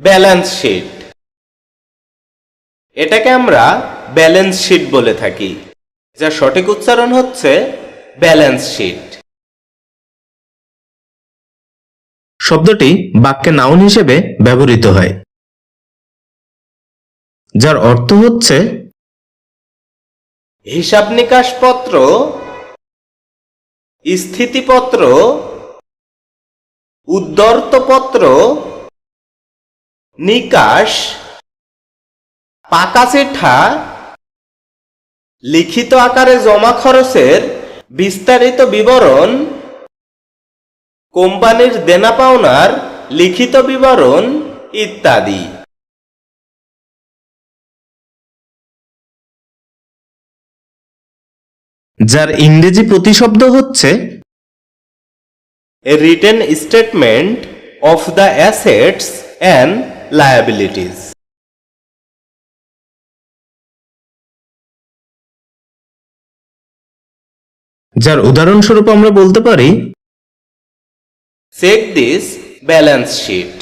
Balance sheet এটাকে আমরা balance sheet বলে থাকি। যার সঠিক উচ্চারণ হচ্ছে ব্যালেন্স শিট শব্দটি বাক্যে নাউন হিসেবে ব্যবহৃত হয়। যার অর্থ হচ্ছে হিসাব নিকাশ পত্র, স্থিতিপত্র উদ্দর্তপত্র নিকাশ পাকা চিঠা লিখিত আকারে জমা খরচের বিস্তারিত বিবরণ কোম্পানির দেনা পাওনার লিখিত বিবরণ ইত্যাদি। যার ইংরেজি প্রতিশব্দ হচ্ছে a written statement of the assets and liabilities. যার উদাহরণস্বরূপ আমরা বলতে পারি Check this balance sheet.